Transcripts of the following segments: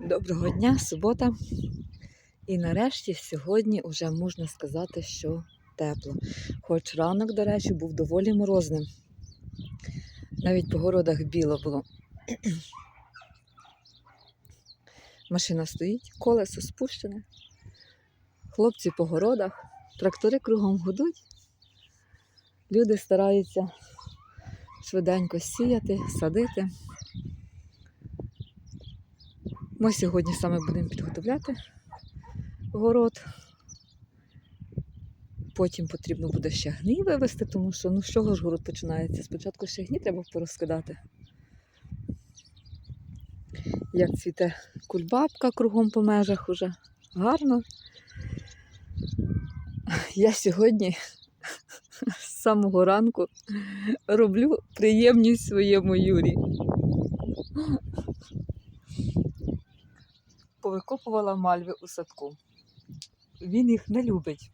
Доброго дня, субота. І нарешті сьогодні вже можна сказати, що тепло. Хоч ранок, до речі, був доволі морозним. Навіть по городах біло було. Машина стоїть, колесо спущене. Хлопці по городах, трактори кругом гудуть. Люди стараються швиденько сіяти, садити. Ми сьогодні саме будемо підготовляти город. Потім потрібно буде ще гній вивезти, тому що ну з чого ж город починається? Спочатку ще гній треба порозкидати. Як цвіте кульбабка кругом по межах уже. Гарно. Я сьогодні з самого ранку роблю приємність своєму Юрі. Повикопувала мальви у садку. Він їх не любить.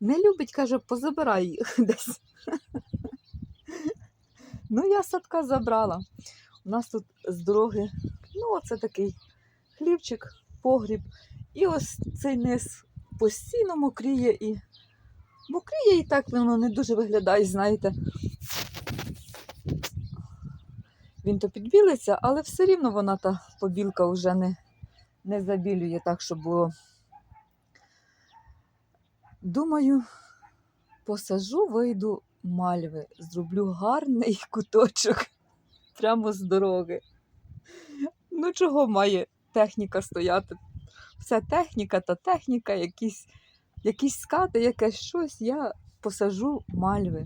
Не любить, каже, позабирай їх десь. Ну, я садка забрала. У нас тут з дороги, ну, оце такий хлівчик, погріб. І ось цей низ постійно мокріє і мокріє і так воно не дуже виглядає, знаєте. Він то підбілиться, але все рівно вона та побілка вже не, не забілює так, щоб було. Думаю, посажу, вийду мальви, зроблю гарний куточок прямо з дороги. Ну, чого має техніка стояти? Вся техніка та техніка, якісь, якісь скати, якесь щось, я посажу мальви.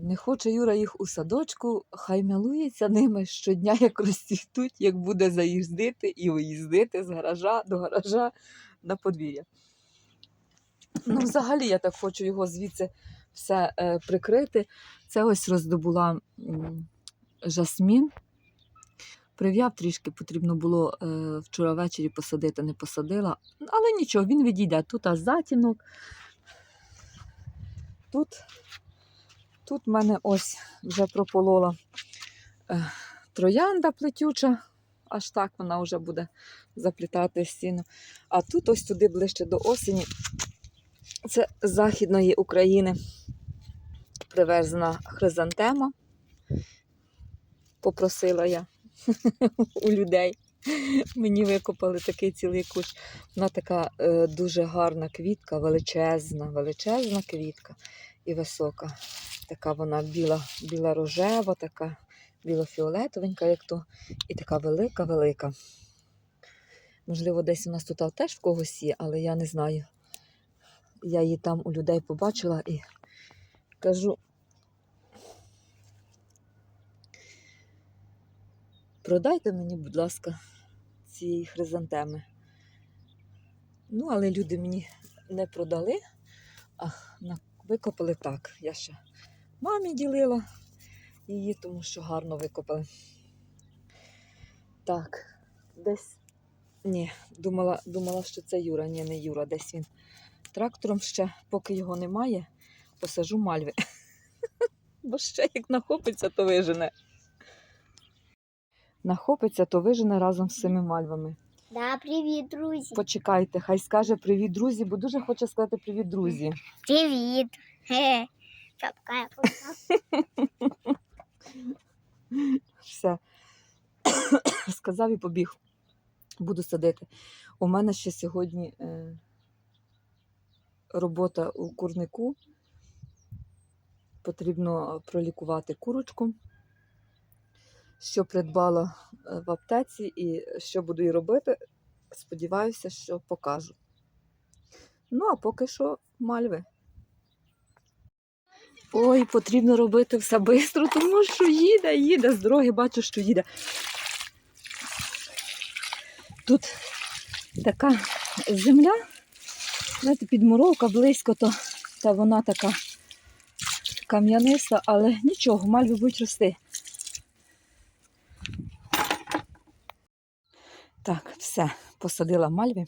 Не хоче Юра їх у садочку, хай милується ними щодня, як розцвітуть, як буде заїздити і виїздити з гаража до гаража на подвір'я. Ну, взагалі, я так хочу його звідси все е, прикрити. Це ось роздобула жасмін. Прив'яв трішки, потрібно було е, вчора ввечері посадити, не посадила. Але нічого, він відійде. Тут аж затінок. Тут Тут в мене ось вже прополола е, троянда плетюча, аж так вона вже буде заплітати стіну. А тут ось туди ближче до осені. Це з Західної України привезена хризантема. Попросила я у людей. Мені викопали такий цілий кущ. Вона така е, дуже гарна квітка, величезна, величезна квітка і висока. Така вона біла, біла рожева, така біло-фіолетовенька, як то, і така велика-велика. Можливо, десь у нас тут теж в когось є, але я не знаю. Я її там у людей побачила і кажу. Продайте мені, будь ласка, ці хризантеми. Ну, але люди мені не продали, а викопали так. Я ще мамі ділила її, тому що гарно викопали. Так, десь. Ні, думала, думала, що це Юра. Ні, не Юра, десь він трактором ще, поки його немає, посажу мальви. Бо ще як нахопиться, то вижене. Нахопиться, то вижене разом з цими мальвами. Да, привіт, друзі. Почекайте, хай скаже привіт, друзі, бо дуже хоче сказати привіт, друзі. Привіт. Хе. Шапка я. Все. Сказав і побіг. Буду садити. У мене ще сьогодні е, робота у курнику. Потрібно пролікувати курочку, що придбала е, в аптеці, і що буду і робити. Сподіваюся, що покажу. Ну, а поки що мальви. Ой, потрібно робити все швидко, тому що їде, їде з дороги, бачу, що їде. Тут така земля, знаєте, підмуровка близько, то та вона така кам'яниста, але нічого, мальви будуть рости. Так, все, посадила мальви.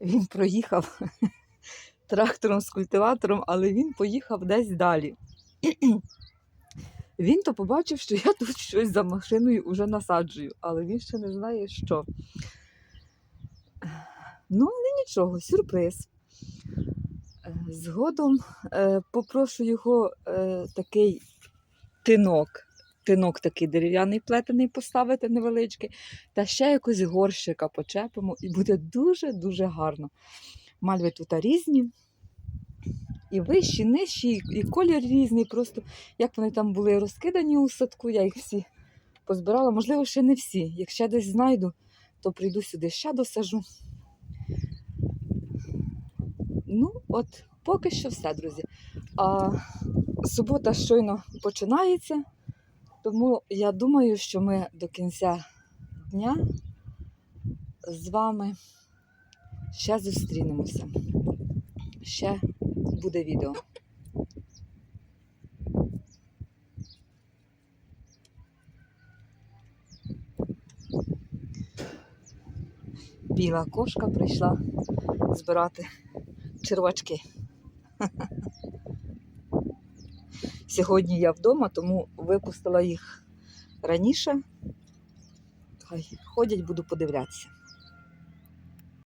Він проїхав трактором з культиватором, але він поїхав десь далі. Він то побачив, що я тут щось за машиною вже насаджую, але він ще не знає, що. Ну, але нічого, сюрприз. Е, Згодом е, попрошу його е, такий тинок, тинок такий дерев'яний плетений поставити невеличкий, та ще якось горщика почепимо, і буде дуже-дуже гарно. Мальви тут різні. І вищі, і нижчі, і- колір різний. Просто як вони там були розкидані у садку, я їх всі позбирала. Можливо, ще не всі. Як ще десь знайду, то прийду сюди ще досажу. Ну, от, поки що все, друзі. А субота щойно починається, тому я думаю, що ми до кінця дня з вами ще зустрінемося. Ще буде відео. Біла кошка прийшла збирати червачки. Сьогодні я вдома, тому випустила їх раніше. Хай ходять, буду подивлятися.